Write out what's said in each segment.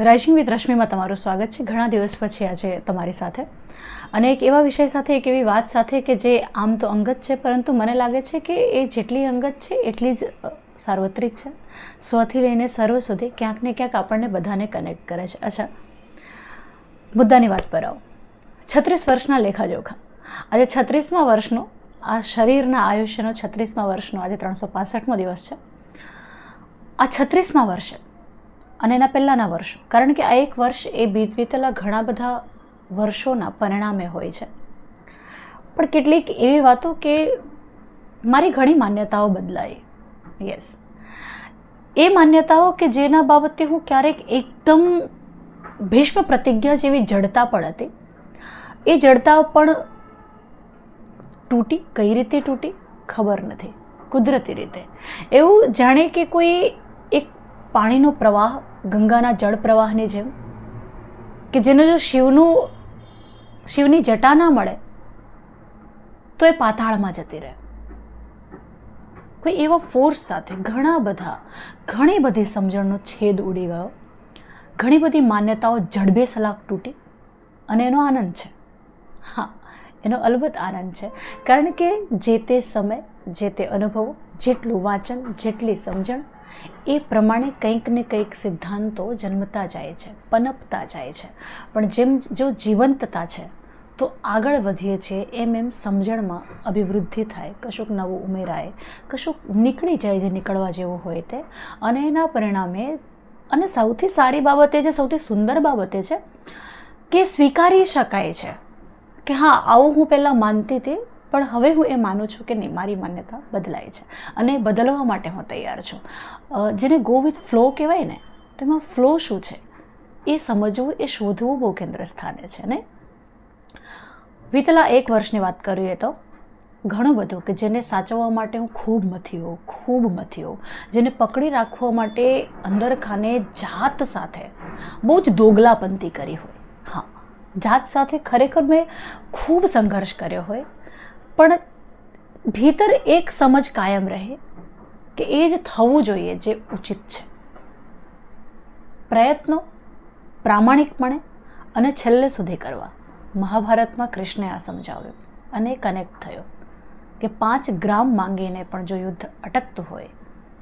Rising with રશ્મિમાં તમારું સ્વાગત છે. ઘણા દિવસ પછી આજે તમારી સાથે. અને એક એવા વિષય સાથે, એક એવી વાત સાથે કે જે આમ તો અંગત છે, પરંતુ મને લાગે છે કે એ જેટલી અંગત છે, એટલી જ સાર્વત્રિક છે. સ્વથી લઈને સર્વ સુધી ક્યાંક ને ક્યાંક આપણને બધાને કનેક્ટ કરે છે. અચ્છા. મુદ્દાની વાત પર આવો. છત્રીસ વર્ષના લેખાજોખા આજે છત્રીસમાં વર્ષનો, આ શરીરના આયુષ્યનો છત્રીસમાં વર્ષનો આજે ત્રણસો પાસઠમો દિવસ છે. આ છત્રીસમાં વર્ષે અને એના પહેલાંના વર્ષો. કારણ કે આ એક વર્ષ એ બીત વીતેલા ઘણા બધા વર્ષોના પરિણામે હોય છે. પણ કેટલીક એવી વાતો કે મારી ઘણી માન્યતાઓ બદલાઈ. યસ એ માન્યતાઓ કે જેના બાબતે હું ક્યારેક એકદમ ભીષ્મ પ્રતિજ્ઞા જેવી જડતા પણ હતી. એ જડતા પણ તૂટી. કઈ રીતે તૂટી? ખબર નથી. કુદરતી રીતે. એવું જાણે કે કોઈ એક પાણીનો પ્રવાહ ગંગાના જળ પ્રવાહની જેમ કે જેને જો શિવનું શિવની જટા ના મળે, તો એ પાતાળમાં જતી રહે. કોઈ એવા ફોર્સ સાથે ઘણા બધા, ઘણી બધી સમજણનો છેદ ઉડી ગયો. ઘણી બધી માન્યતાઓ જડબે સલાક તૂટી અને એનો આનંદ છે. હા, એનો અલબત્ત આનંદ છે. કારણ કે જે તે સમય, જે તે અનુભવો, જેટલું વાંચન, જેટલી સમજણ એ પ્રમાણે કંઈક ને કંઈક સિદ્ધાંતો જન્મતા જાય છે, પનપતા જાય છે. પણ જેમ જો જીવંતતા છે, તો આગળ વધીએ છીએ એમ એમ સમજણમાં અભિવૃદ્ધિ થાય. કશુંક નવું ઉમેરાય, કશુંક નીકળી જાય જે નીકળવા જેવું હોય તે. અને એના પરિણામે, અને સૌથી સારી બાબત છે, સૌથી સુંદર બાબત છે કે સ્વીકારી શકાય છે. કે હા, આવું હું પહેલાં માનતી હતી પણ હવે હું એ માનું છું કે નહીં, મારી માન્યતા બદલાય છે અને બદલવા માટે હું તૈયાર છું. જેને ગો વિથ ફ્લો કહેવાય ને, તેમાં ફ્લો શું છે? એ સમજવું, એ શોધવું બહુ કેન્દ્ર સ્થાને છે, ને? વિતલા એક વર્ષની વાત કરીએ તો, ઘણું બધું કે જેને સાચવવા માટે હું ખૂબ મથિયો ખૂબ મથિયો જેને પકડી રાખવા માટે અંદરખાને જાત સાથે બહુ જ દોગલાપંતી કરી હોય. હા, જાત સાથે ખરેખર મેં ખૂબ સંઘર્ષ કર્યો હોય પણ ભીતર એક સમજ કાયમ રહે કે એ જ થવું જોઈએ જે ઉચિત છે. પ્રયત્નો પ્રામાણિકપણે અને છેલ્લે સુધી કરવા. મહાભારતમાં કૃષ્ણે આ સમજાવ્યું અને કનેક્ટ થયો કે પાંચ ગ્રામ માંગીને પણ જો યુદ્ધ અટકતું હોય,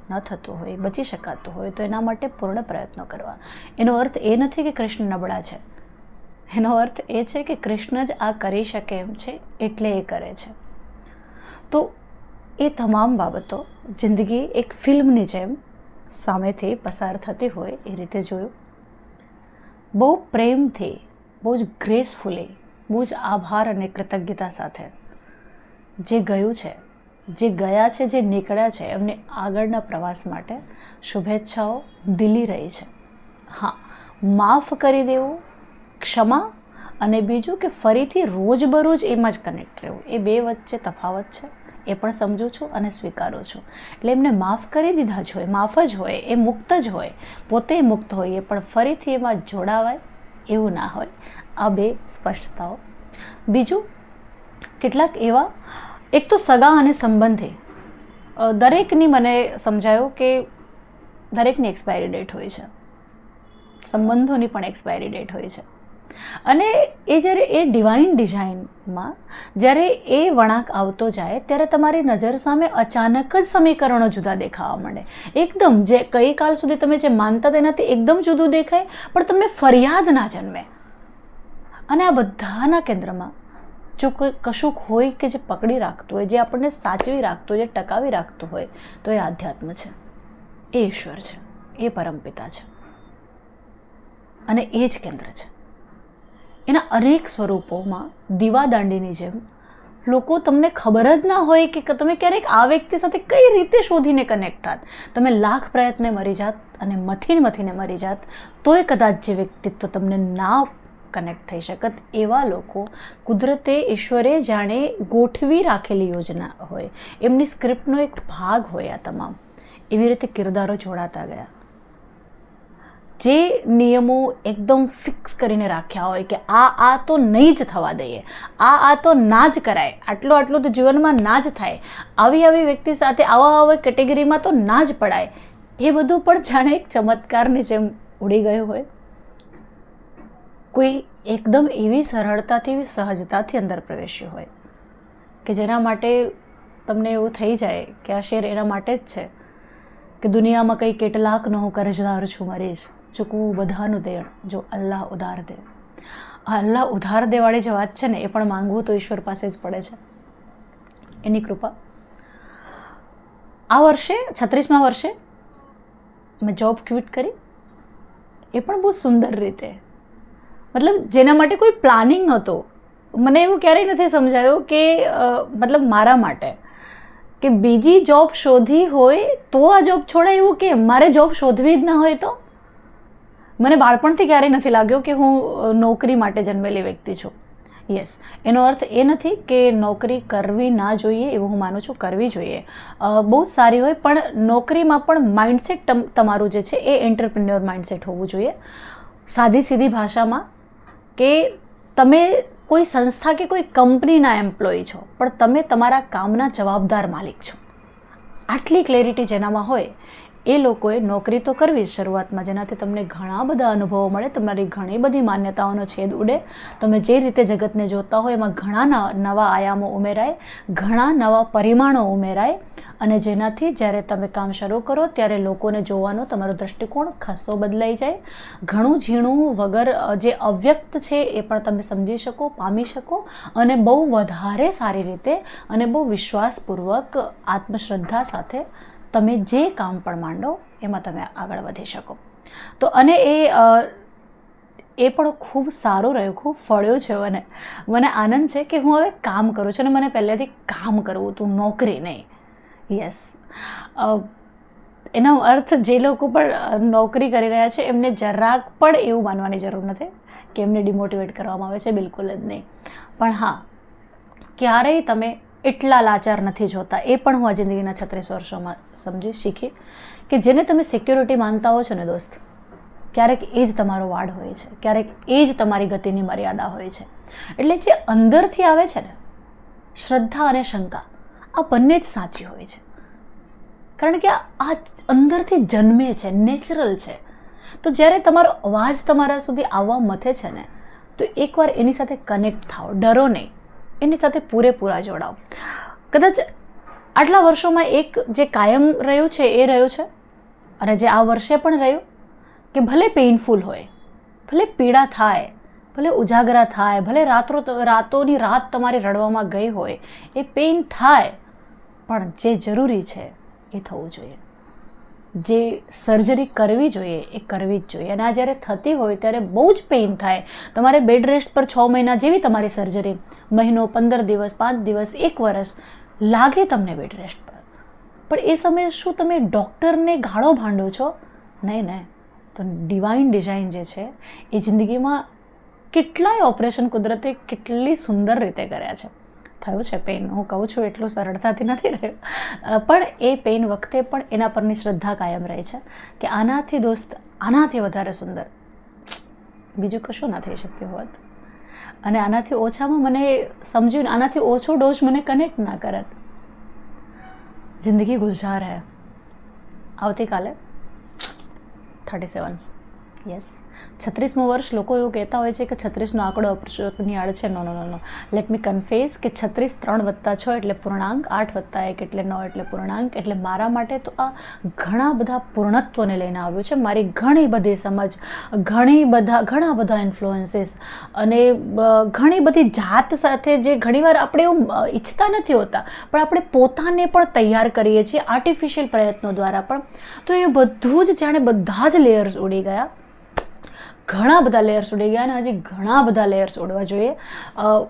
ન થતું હોય, બચી શકાતું હોય, તો એના માટે પૂર્ણ પ્રયત્નો કરવા. એનો અર્થ એ નથી કે કૃષ્ણ નબળા છે. એનો અર્થ એ છે કે કૃષ્ણ જ આ કરી શકે એમ છે, એટલે એ કરે છે. તો એ તમામ બાબતો જિંદગી એક ફિલ્મની જેમ સામેથી પસાર થતી હોય એ રીતે જોયું. બહુ પ્રેમથી, બહુ જ ગ્રેસફુલી બહુ જ આભાર અને કૃતજ્ઞતા સાથે જે ગયું છે, જે ગયા છે, જે નીકળ્યા છે, એમને આગળના પ્રવાસ માટે શુભેચ્છાઓ દિલી રહી છે. હા, માફ કરી દેવું, ક્ષમા અને બીજું કે ફરીથી રોજબરોજ એમાં જ કનેક્ટ રહેવું, એ બે વચ્ચે તફાવત છે. એ પણ સમજું છું અને સ્વીકારું છું. એટલે એમને માફ કરી દીધા જ હોય, માફ જ હોય, એ મુક્ત જ હોય. પોતે મુક્ત હોય, એ પણ ફરીથી એમાં જોડાવાય એવું ના હોય. આ બે સ્પષ્ટતાઓ. બીજું, કેટલાક એવા, એક તો સગા અને સંબંધી. દરેકની મને સમજાયું કે દરેકની એક્સપાયરી ડેટ હોય છે. સંબંધોની પણ એક્સપાયરી ડેટ હોય છે. અને એ જ્યારે એ ડિવાઇન ડિઝાઇનમાં જ્યારે એ વળાંક આવતો જાય, ત્યારે તમારી નજર સામે અચાનક જ સમીકરણો જુદા દેખાવા માંડે. એકદમ જે કઈ કાલ સુધી તમે જે માનતા તેનાથી એકદમ જુદું દેખાય, પણ તમને ફરિયાદ ના જન્મે. અને આ બધાના કેન્દ્રમાં જો કોઈ કશુંક હોય કે જે પકડી રાખતું હોય, જે આપણને સાચવી રાખતું હોય, જે ટકાવી રાખતું હોય, તો એ આધ્યાત્મ છે. એ ઈશ્વર છે. એ પરમપિતા છે. અને એ જ કેન્દ્ર છે. એના અનેક સ્વરૂપોમાં દીવાદાંડીની જેમ. લોકો તમને ખબર જ ના હોય કે તમે ક્યારેક આ વ્યક્તિ સાથે કઈ રીતે શોધીને કનેક્ટ થાત. તમે લાખ પ્રયત્ને મરી જાત અને મથીને મથીને મરી જાત, તોય કદાચ જે વ્યક્તિત્વ તમને ના કનેક્ટ થઈ શકત, એવા લોકો કુદરતે ઈશ્વરે જાણે ગોઠવી રાખેલી યોજના હોય. એમની સ્ક્રિપ્ટનો એક ભાગ હોય આ તમામ. એવી રીતે કિરદારો જોડાતા ગયા. જે નિયમો એકદમ ફિક્સ કરીને રાખ્યા હોય કે આ આ તો નહીં જ થવા દઈએ, આ આ તો ના જ કરાય, આટલું આટલું તો જીવનમાં ના જ થાય, આવી આવી વ્યક્તિ સાથે આવા આવા કેટેગરીમાં તો ના જ પડાય, એ બધું પણ જાણે એક ચમત્કારની જેમ ઉડી ગયું હોય. કોઈ એકદમ એવી સરળતાથી, એવી સહજતાથી અંદર પ્રવેશ્યું હોય કે જેના માટે તમને એવું થઈ જાય કે આ શેર એના માટે જ છે, કે દુનિયામાં કંઈ કેટલાક નો કરજદાર છું મરીશ ચૂકવું બધાનું દેણ જો અલ્લાહ ઉધાર દે. અલ્લાહ ઉધાર દેવાળી જે વાત છે ને, એ પણ માંગવું તો ઈશ્વર પાસે જ પડે છે. એની કૃપા. આ વર્ષે, છત્રીસમા વર્ષે મેં જોબ ક્વિટ કરી. એ પણ બહુ સુંદર રીતે. મતલબ જેના માટે કોઈ પ્લાનિંગ નહોતો. મને એવું ક્યારેય નથી સમજાયું કે મતલબ મારા માટે. કે બીજી જોબ શોધી હોય તો આ જોબ છોડાય એવું કે મારે જોબ શોધવી જ ના હોય તો? મને બાળપણથી ક્યારેય નથી લાગ્યો કે હું નોકરી માટે જન્મેલી વ્યક્તિ છું. યસ એનો અર્થ એ નથી કે નોકરી કરવી ના જોઈએ એવું હું માનું છું, કરવી જોઈએ. બહુ જ સારી હોય, પણ નોકરીમાં પણ માઇન્ડસેટ તમારું જે છે એ એન્ટરપ્રિન્યોર માઇન્ડસેટ હોવું જોઈએ. સાદી સીધી ભાષામાં કે તમે કોઈ સંસ્થા કે કોઈ કંપનીના એમ્પ્લોય છો, પણ તમે તમારા કામના જવાબદાર માલિક છો. આટલી ક્લેરિટી જેનામાં હોય એ લોકોએ નોકરી તો કરવી જ શરૂઆતમાં. જેનાથી તમને ઘણા બધા અનુભવો મળે, તમારી ઘણી બધી માન્યતાઓનો છેદ ઉડે. તમે જે રીતે જગતને જોતા હોય એમાં ઘણા નવા આયામો ઉમેરાય, ઘણા નવા પરિમાણો ઉમેરાય. અને જેનાથી જ્યારે તમે કામ શરૂ કરો, ત્યારે લોકોને જોવાનો તમારો દૃષ્ટિકોણ ખાસો બદલાઈ જાય. ઘણું ઝીણું વગર જે અવ્યક્ત છે એ પણ તમે સમજી શકો, પામી શકો અને બહુ વધારે સારી રીતે અને બહુ વિશ્વાસપૂર્વક આત્મશ્રદ્ધા સાથે તમે જે કામ પણ માંડો, એમાં તમે આગળ વધી શકો. તો અને એ એ પણ ખૂબ સારું રહ્યું, ખૂબ ફળ્યો છે મને. મને આનંદ છે કે હું હવે કામ કરું છું અને મને પહેલેથી કામ કરવું હતું, નોકરી નહીં. યસ એનો અર્થ જે લોકો પણ નોકરી કરી રહ્યા છે, એમને જરાક પણ એવું માનવાની જરૂર નથી કે એમને ડિમોટિવેટ કરવામાં આવે છે, બિલકુલ જ નહીં. પણ હા, ક્યારેય તમે એટલા લાચાર નથી જોતા. એ પણ હું આ જિંદગીના છત્રીસ વર્ષોમાં સમજી શીખી કે જેને તમે સિક્યોરિટી માનતા હો છો ને દોસ્ત, ક્યારેક એ જ તમારો વાડ હોય છે. ક્યારેક એ જ તમારી ગતિની મર્યાદા હોય છે. એટલે જે અંદરથી આવે છે ને, શ્રદ્ધા અને શંકા, આ બંને જ સાચી હોય છે. કારણ કે આ અંદરથી જન્મે છે નેચરલ છે. તો જ્યારે તમારો અવાજ તમારા સુધી આવવા મથે છે ને, તો એકવાર એની સાથે કનેક્ટ થાઓ. ડરો નહીં. એની સાથે પૂરેપૂરા જોડાઓ કદાચ આટલા વર્ષોમાં એક જે કાયમ રહ્યું છે એ રહ્યું છે? અને જે આ વર્ષે પણ રહ્યું? કે ભલે પેઇનફુલ હોય, ભલે પીડા થાય, ભલે ઉજાગરા થાય, ભલે રાત્રો રાતોની રાત તમારી રડવામાં ગઈ હોય, એ પેઇન થાય, પણ જે જરૂરી છે એ થવું જોઈએ. જે સર્જરી કરવી જોઈએ, એ કરવી જ જોઈએ. અને આ જ્યારે થતી હોય ત્યારે બહુ જ પેઇન થાય. તમારે બેડ રેસ્ટ પર છ મહિના જેવી તમારી સર્જરી મહિનો, પંદર દિવસ, પાંચ દિવસ, એક વર્ષ લાગે તમને બેડ રેસ્ટ પર. પણ એ સમયે શું તમે ડૉક્ટરને ગાળો ભાંડો છો? નહીં નહીં. તો ડિવાઇન ડિઝાઇન જે છે, એ જિંદગીમાં કેટલાય ઓપરેશન કુદરતે કેટલી સુંદર રીતે કર્યા છે. થયું છે પેઇન હું કહું છું એટલું સરળતાથી નથી રહ્યું. પણ એ પેઇન વખતે પણ એના પરની શ્રદ્ધા કાયમ રહે છે કે આનાથી દોસ્ત આનાથી વધારે સુંદર. બીજું કશું ના થઈ શક્યું હોત. અને આનાથી ઓછામાં મને સમજ્યું આનાથી ઓછો ડોઝ મને કનેક્ટ ના કરત. જિંદગી ગુલઝાર હે. આવતીકાલે. થર્ટી સેવન યસ છત્રીસમું વર્ષ લોકો એવું કહેતા હોય છે કે છત્રીસનો આંકડો અપરિણીયાળ છે. નો નો નો લેટ મી કન્ફેસ કે છત્રીસ ત્રણ વત્તા છ એટલે પૂર્ણાંક, આઠ વત્તા એક એટલે નવ એટલે પૂર્ણાંક. એટલે મારા માટે તો આ ઘણા બધા પૂર્ણત્વને લઈને આવ્યું છે. મારી ઘણી બધી સમજ, ઘણી બધા, ઘણા બધા ઇન્ફ્લુઅન્સીસ અને ઘણી બધી જાત સાથે જે ઘણીવાર આપણે એવું ઈચ્છતા નથી હોતા, પણ આપણે પોતાને પણ તૈયાર કરીએ છીએ આર્ટિફિશિયલ પ્રયત્નો દ્વારા પણ. તો એ બધું જ જાણે બધા જ લેયર્સ ઉડી ગયા. ઘણા બધા લેયર્સ ઉડી ગયા અને હજી ઘણા બધા લેયર્સ ઉડવા જોઈએ.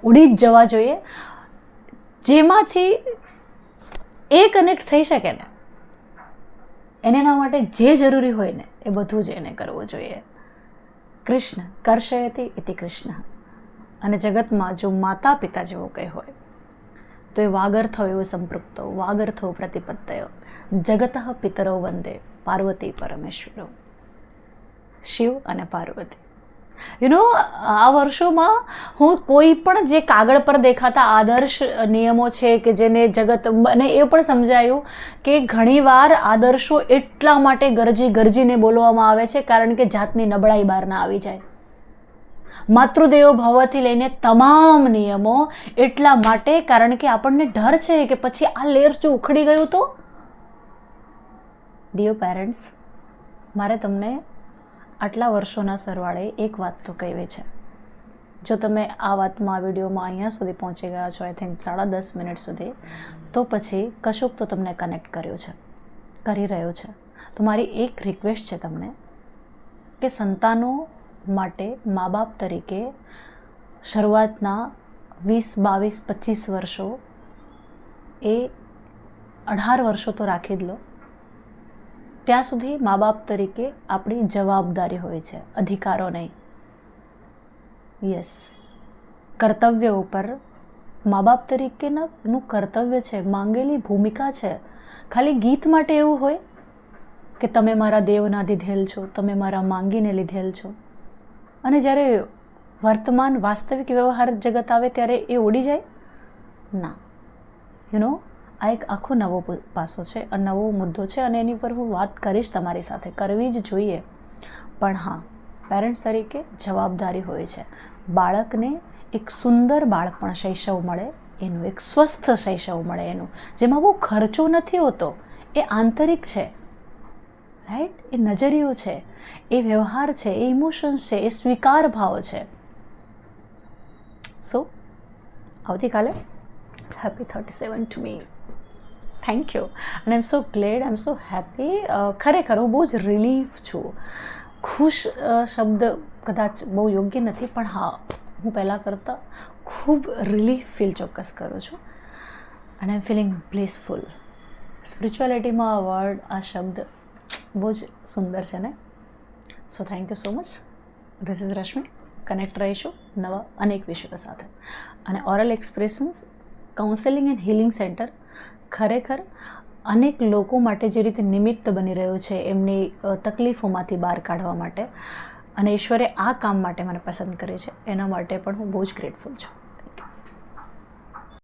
ઉડી જ જવા જોઈએ. જેમાંથી એ કનેક્ટ થઈ શકે ને, એને એના માટે જે જરૂરી હોય ને, એ બધું જ એને કરવું જોઈએ. કૃષ્ણ કરશયતી ઇતિ કૃષ્ણ. અને જગતમાં જો માતા પિતા જેવું કંઈ હોય, તો એ વાગર્થો એવો સંપૃક્તો વાગર્થો પ્રતિપત્તયો જગત પિતરો વંદે, પાર્વતી પરમેશ્વરો. શિવ અને પાર્વતી. યુ નો આ વર્ષોમાં હું કોઈ પણ જે કાગળ પર દેખાતા આદર્શ નિયમો છે કે જેને જગત મને એ પણ સમજાયું કે ઘણીવાર આદર્શો એટલા માટે ગરજી ગરજીને બોલવામાં આવે છે કારણ કે જાતની નબળાઈ બહાર ના આવી જાય. માતૃદેવો ભવથી લઈને તમામ નિયમો એટલા માટે કારણ કે આપણને ડર છે કે પછી આ લેયર જો ઉખડી ગયું તો? ડિયો પેરેન્ટ્સ મારે તમને આટલા વર્ષોના સરવાળે એક વાત તો કહેવી છે. જો તમે આ વાતમાં વિડીયોમાં અહીંયા સુધી પહોંચી ગયા છો આઈ થિંક સાડા દસ મિનિટ સુધી, તો પછી કશુંક તો તમને કનેક્ટ કર્યું છે, કરી રહ્યો છે. તો મારી એક રિક્વેસ્ટ છે તમને કે સંતાનો માટે મા બાપ તરીકે શરૂઆતના વીસ, બાવીસ, પચીસ વર્ષો એ અઢાર વર્ષો તો રાખી જ લો. ત્યાં સુધી મા બાપ તરીકે આપણી જવાબદારી હોય છે, અધિકારો નહીં. યસ કર્તવ્ય ઉપર મા બાપ તરીકેના નું કર્તવ્ય છે, માંગેલી ભૂમિકા છે. ખાલી ગીત માટે એવું હોય કે તમે મારા દેવના દીધેલ છો, તમે મારા માંગીને લીધેલ છો. અને જ્યારે વર્તમાન વાસ્તવિક વ્યવહાર જગત આવે ત્યારે એ ઉડી જાય? ના. યુ નો આ એક આખો નવો પાસો છે નવો મુદ્દો છે અને એની પર હું વાત કરીશ તમારી સાથે. કરવી જ જોઈએ. પણ હા, પેરેન્ટ્સ તરીકે જવાબદારી હોય છે. બાળકને એક સુંદર બાળપણ શૈશવ મળે, એનું એક સ્વસ્થ શૈશવ મળે એનું, જેમાં બહુ ખર્ચો નથી હોતો. એ આંતરિક છે. રાઈટ? એ નજરિયો છે. એ વ્યવહાર છે. એ ઇમોશન્સ છે. એ સ્વીકાર ભાવ છે. સો, આવતીકાલે. Happy thirty seven to me thank you અને I M so glad I M so happy ખરેખર હું બહુ જ રિલીફ છું. ખુશ શબ્દ કદાચ બહુ યોગ્ય નથી, પણ હા, હું પહેલાં કરતાં ખૂબ રિલીફ ફીલ ચોક્કસ કરું છું. અને આઈ એમ ફિલિંગ બ્લેસફુલ સ્પિરિચ્યુઆલિટીમાં આ વર્ડ આ શબ્દ બહુ જ સુંદર છે ને? So thank you so much this is Rashmi connect રહીશું નવા અનેક વિષયો સાથે. અને oral expressions counselling and healing centre ખરેખર અનેક લોકો માટે જે રીતે નિમિત્ત બની રહ્યો છે એમની તકલીફોમાંથી બહાર કાઢવા માટે અને ઈશ્વરે આ કામ માટે મને પસંદ કરે છે. એના માટે પણ હું બહુ જ ગ્રેટફુલ છું.